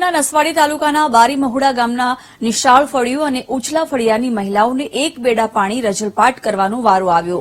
રાજકોટના નસવાડી તાલુકાના બારી મહુડા ગામના નિશાળ ફળિયું અને ઉછલા ફળિયાની મહિલાઓને એક બેડા પાણી રજલપાટ કરવાનો વારો આવ્યો.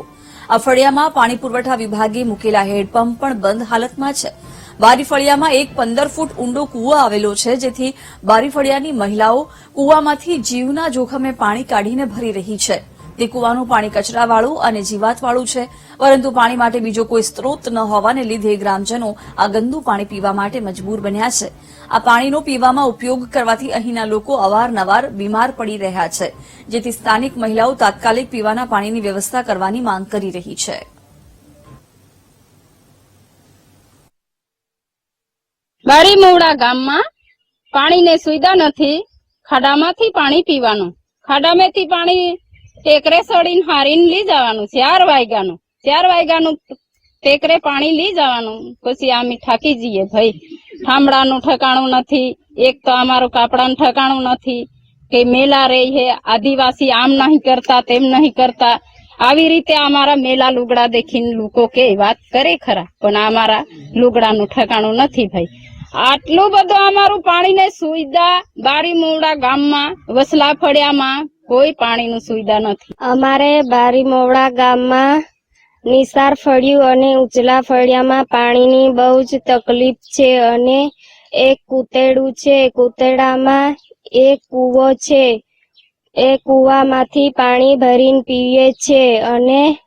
આ ફળિયામાં પાણી પુરવઠા વિભાગે મૂકેલા હેડપંપ પણ બંધ હાલતમાં છે. બારી ફળિયામાં એક પંદર ફૂટ ઊંડો કૂવો આવેલો છે, જેથી બારી ફળિયાની મહિલાઓ કૂવામાંથી જીવના જોખમે પાણી કાઢીને ભરી રહી છે. તે કુવાનું પાણી કચરાવાળું અને જીવાતવાળું છે. પરંતુ પાણી માટે બીજો કોઈ સ્ત્રોત ન હોવાને લીધે ગ્રામજનો આ ગંદુ પાણી પીવા માટે મજબૂર બન્યા છે. આ પાણીનો પીવામાં ઉપયોગ કરવાથી અહીંના લોકો અવારનવાર બીમાર પડી રહ્યા છે. જેથી સ્થાનિક મહિલાઓ તાત્કાલિક પીવાના પાણીની વ્યવસ્થા કરવાની માંગ કરી રહી છે. બારીમોડા ગામમાં પાણીની સુવિધા નથી. ખાડામાંથી પાણી પીવાનું. ખાડામાંથી પાણી ટેકરે સડીને હારીને લઈ જવાનું, ચાર વાગ્યાનું. ચાર વાગ્યાનું ટેકરે પાણી લઈ જવાનું. પછી અમે થાકી જઈએ ભાઈ. ઠામડાનું ઠકાણું નથી. એક તો અમારું કાપડાનું ઠકાણું નથી. કે મેલા રહી હે, આદિવાસી આમ નહીં કરતા, તેમ નહીં કરતા. આવી રીતે અમારા મેલા લુગડા દેખીને લોકો કે વાત કરે ખરા. પણ અમારા લુગડાનું ઠકાણું નથી ભાઈ. આટલું બધું અમારું પાણીને સુવિધા બારી મુડા ગામમાં વસલા ફળિયામાં કોઈ પાણીની સુવિધા નથી. અમારે બારીમોવડા ગામમાં નિસાર ફળિયું અને ઉચલા ફળિયામાં પાણીની બહુ જ તકલીફ છે અને એક કુતેડું છે. કુતેડામાં એક કૂવો છે. એ કૂવામાંથી પાણી ભરીને પીએ છે અને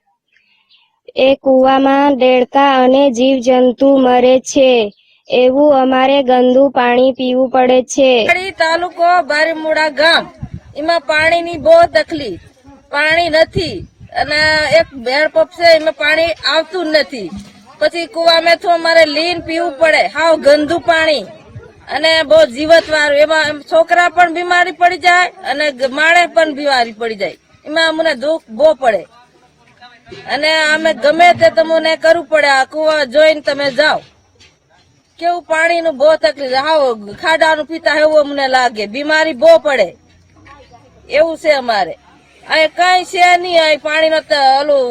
એ કૂવામાં દેડકા અને જીવજંતુ મરે છે. એવું અમારે ગંદુ પાણી પીવું પડે છે. તાલુકો બારીમુડા ગામ. એમાં પાણીની બહુ તકલીફ. પાણી નથી. અને એક હેડપંપ છે, એમાં પાણી આવતું જ નથી. પછી કુવામાંથી અમારે લીન પીવું પડે. હાવ ગંદુ પાણી. અને બહુ જીવત વાળું એમાં છોકરા પણ બીમારી પડી જાય અને માણસ પણ બીમારી પડી જાય. એમાં અમને દુઃખ બહુ પડે. અને અમે ગમે તે તમને કરવું પડે, આ કુવા જોઈને તમે જાઓ. કેવું પાણીનું બહુ તકલીફ. હાવ ખાડાનું પીતા એવું અમને લાગે. બીમારી બહુ પડે. એવું છે અમારે. અહીં કઈ છે નહીં, અહીં પાણી ઓલું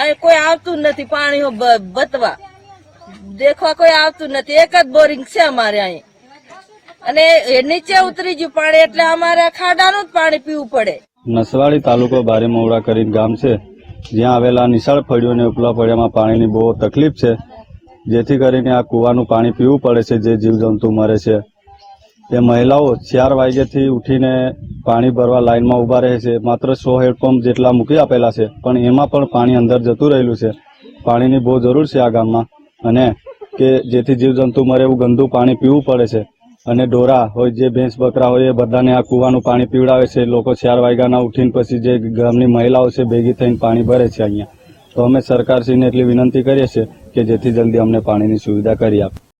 અહીં કોઈ આવતું નથી પાણી બતવા. દેખવા કોઈ આવતું નથી. એક જ બોરિંગ છે અમારે અહીં. અને એ નીચે ઉતરી ગયું પાણી, એટલે અમારે ખાડાનું જ પાણી પીવું પડે. નસવાડી તાલુકો બારેમોવડા કરીને ગામ છે. જ્યાં આવેલા નિશાળ ફળિયો અને ઉપલા ફળિયામાં પાણીની બહુ તકલીફ છે. જેથી કરીને આ કૂવાનું પાણી પીવું પડે છે જે જીવજંતુ મરે છે. એ મહિલાઓ ચાર વાગ્યાથી ઉઠીને પાણી ભરવા લાઇનમાં ઊભા રહે છે. માત્ર સો હેડપંપ જેટલા મૂકી આપેલા છે, પણ એમાં પણ પાણી અંદર જતું રહેલું છે. પાણીની બહુ જરૂર છે આ ગામમાં. અને કે જેથી જીવજંતુ મરે એવું ગંદુ પાણી પીવું પડે છે. અને ડોરા હોય, જે ભેંસ બકરા હોય, એ બધાને આ કૂવાનું પાણી પીવડાવે છે. લોકો ચાર વાગ્યાના ઉઠીને પછી જે ગામની મહિલાઓ છે, ભેગી થઈને પાણી ભરે છે અહીંયા. તો અમે સરકારશ્રીને એટલી વિનંતી કરીએ છીએ કે જેથી જલ્દી અમને પાણીની સુવિધા કરી આપે.